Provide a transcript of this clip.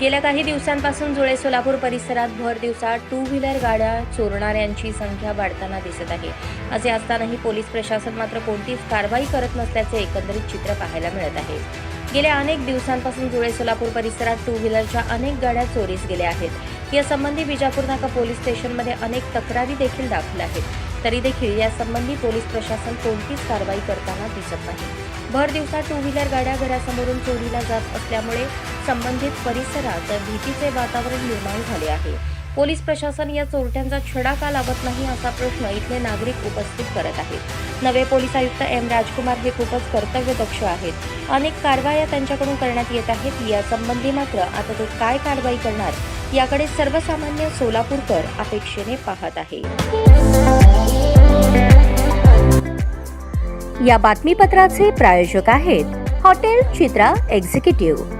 गेल्या काही दिवसांपासून जुळे सोलापूर परिसरात भर दिवसा टू व्हीलर गाड्या चोरणाऱ्यांची संख्या वाढताना दिसत आहे. असे असतानाही पोलीस प्रशासन मात्र कोणतीच कारवाई करत नसल्याचे एकंदरीत चित्र पाहायला मिळत आहे. गेल्या अनेक दिवसांपासून जुळे सोलापूर परिसरात टू व्हीलरच्या अनेक गाड्या चोरीस गेल्या आहेत. यासंबंधी विजापूर नाका पोलीस स्टेशनमध्ये अनेक तक्रारी देखील दाखल आहेत. तरी देखील यासंबंधी पोलीस प्रशासन कोणतीच कारवाई करताना दिसत नाही. भर दिवसा टू व्हीलर गाड्या घरासमोरून चोरीला जात असल्यामुळे संबंधित परिसरात भीतीचे वातावरण निर्माण झाले आहे. पोलीस प्रशासन या चोरट्यांचा छडा का लावत नाही असा प्रश्न इथले नागरिक उपस्थित करत आहेत. नवे पोलीस आयुक्त एम राजकुमार हे खूपच कर्तव्यदक्ष आहेत. अनेक कारवाया त्यांच्याकडून करण्यात येत आहेत. यासंबंधी मात्र आता ते काय कारवाई करणार याकडे सर्वसामान्य सोलापूरकर अपेक्षेने पाहत आहे. या बातमीपत्राचे प्रायोजक आहेत हॉटेल चित्रा एक्झिक्युटिव्ह.